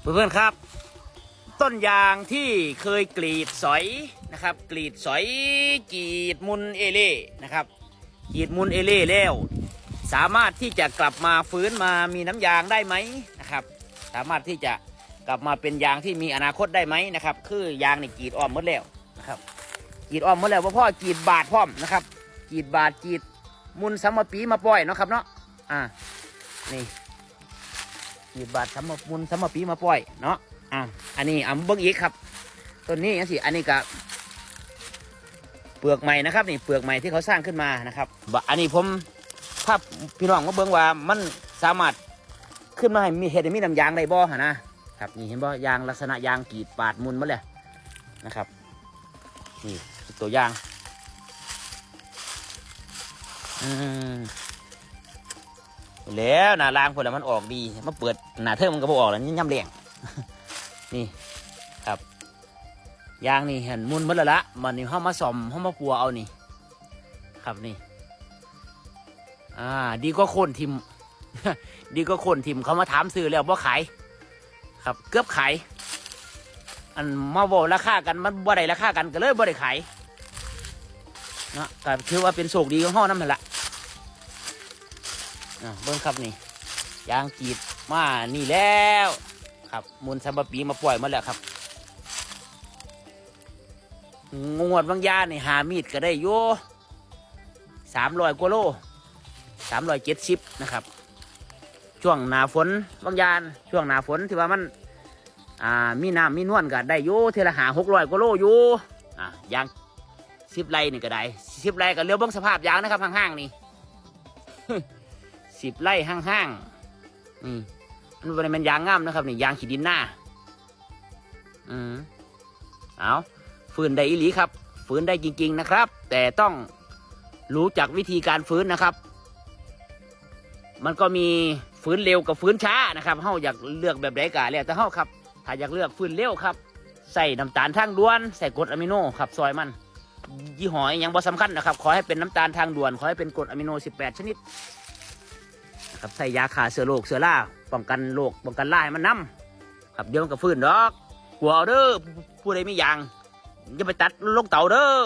เพื่อนๆครับ ต้นยางที่เคยกรีดสอยนะครับ กรีดสอยกรีดมุนเอเล่นะครับกรีดมุนเอเล่แล้ว สามารถที่จะกลับมาฟื้นมามีน้ำยางได้ไหมนะครับ สามารถที่จะกลับมาเป็นยางที่มีอนาคตได้ไหมนะครับ คือยางนี่กรีดอ้อมหมดแล้วนะครับกรีดอ้อมหมดแล้วว่าพ่อกรีดบาดพร้อมนะครับกรีดบาดกรีดมุนสามปีมาปล่อยเนาะครับเนาะอ่านี่ กรีดบาดสามมุนสามปีมาปล่อยเนาะอ่าอันนี้อ่าเบิ้งอีกครับต้นนี้ยังสิอันนี้ก็เปลือกใหม่นะครับนี่เปลือกใหม่ที่เขาสร้างขึ้นมานะครับอันนี้ผมถ้าพพี่น้องมาเบิ้งว่ามันสามารถขึ้นมาให้มีเห็ดมีน้ำยางได้บ่หะนะครับนี่เห็นบ่ยางลักษณะยางกรีดปาดมุนมาเลยนะครับนี่ตัวยางอืม แล้วหน้าล่างพอแล้วมันออกดีมาเปิดหน้าเทอมมันก็บออกแล้วนี่ย่ำแรงนี่ครับยางนี่เห็นมุนมดแล้วละมันนี่เข้ามาซ่อมเข้ามาปัวเอานี่ ครับนี่ อ่า ดีก็คนทิม ดีก็คนทิมเขามาถามซื้อแล้วว่าขายครับเกือบขายอันมาบอกราคากันมันบ่ได้ราคากันก็เลยบ่ได้ขายเนาะก็ถือว่าเป็นโชคดีของห้อนั่นแหละ อะเบิ้งครับนี่ยางกีดมานี่แล้วครับมูลสัมปปีมาปล่อยมาแล้วครับงวดบางยาเนี่หามีดก็ได้โยสามร้อยกว่าโลสามร้อยเจ็ดสิบนะครับ ช่วงหนาฝนบางยานช่วงหนาฝนที่ว่ามันอ่ามีน้ำมีนวลก็ได้โยเทละหาหกร้อยกว่าโลอยู่อ่ายางสิบไรนี่ก็ได้สิบไรก็เลี้ยวบิ้งสภาพยางนะครับห่างๆนี่ สิบไร่ห่างๆนี่มันเป็นมันยางงามนะครับนี่ยางขีดินหน้า อืมเอาฟื้นได้อีหลีครับ ฟื้นได้จริง ๆนะครับ แต่ต้องรู้จักวิธีการฟื้นนะครับ มันก็มีฟื้นเร็วกับฟื้นช้านะครับเฮาอยากเลือกแบบใดกะแล้วแต่เฮาครับ ถ้าอยากเลือกฟื้นเร็วครับ ใส่น้ำตาลทางด่วน ใส่กรดอะมิโนครับซอยมัน ยี่ห้อยังบ่สำคัญนะครับ ขอให้เป็นน้ำตาลทางด่วน ขอให้เป็นกรดอะมิโน 18 ชนิด ครับใส่ยาฆ่าเสือโรคเชื้อราป้องกันโรคป้องกันล่าให้มันนํครับเดี๋ยวมันก็ฟื้นดอกกลัวเด้อผู้ผู้ใดไม่ยางอย่าไปตัดลงเต่าเด้อ